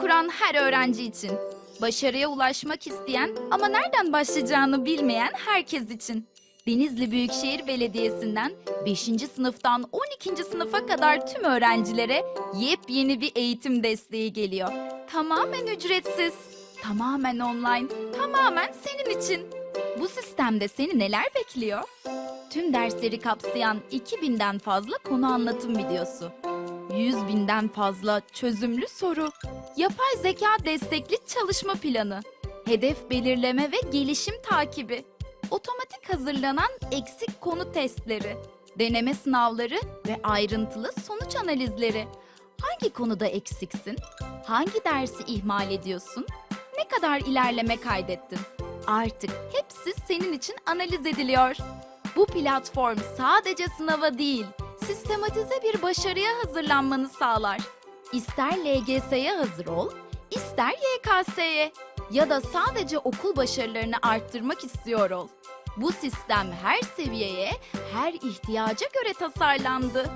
kuran her öğrenci için. Başarıya ulaşmak isteyen ama nereden başlayacağını bilmeyen herkes için. Denizli Büyükşehir Belediyesi'nden 5. sınıftan 12. sınıfa kadar tüm öğrencilere yepyeni bir eğitim desteği geliyor. Tamamen ücretsiz, tamamen online, tamamen senin için. Bu sistemde seni neler bekliyor? Tüm dersleri kapsayan 2000'den fazla konu anlatım videosu. 100 binden fazla çözümlü soru, yapay zeka destekli çalışma planı, hedef belirleme ve gelişim takibi, otomatik hazırlanan eksik konu testleri, deneme sınavları ve ayrıntılı sonuç analizleri. Hangi konuda eksiksin? Hangi dersi ihmal ediyorsun? Ne kadar ilerleme kaydettin? Artık hepsi senin için analiz ediliyor. Bu platform sadece sınava değil, sistematize bir başarıya hazırlanmanı sağlar. İster LGS'ye hazır ol, ister YKS'ye ya da sadece okul başarılarını arttırmak istiyor ol. Bu sistem her seviyeye, her ihtiyaca göre tasarlandı.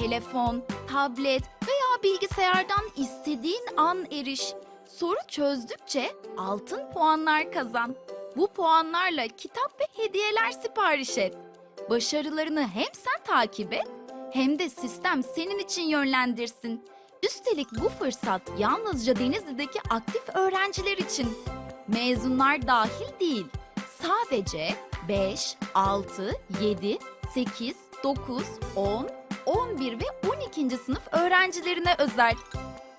Telefon, tablet veya bilgisayardan istediğin an eriş. Soru çözdükçe altın puanlar kazan. Bu puanlarla kitap ve hediyeler sipariş et. Başarılarını hem sen takip et hem de sistem senin için yönlendirsin. Üstelik bu fırsat yalnızca Denizli'deki aktif öğrenciler için. Mezunlar dahil değil. Sadece 5, 6, 7, 8, 9, 10, 11 ve 12. sınıf öğrencilerine özel.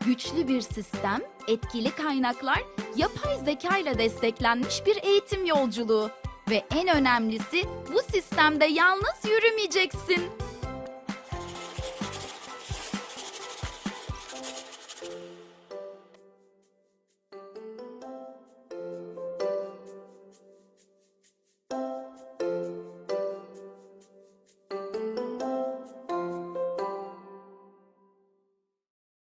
Güçlü bir sistem, etkili kaynaklar, yapay zeka ile desteklenmiş bir eğitim yolculuğu. Ve en önemlisi bu sistemde yalnız yürümeyeceksin.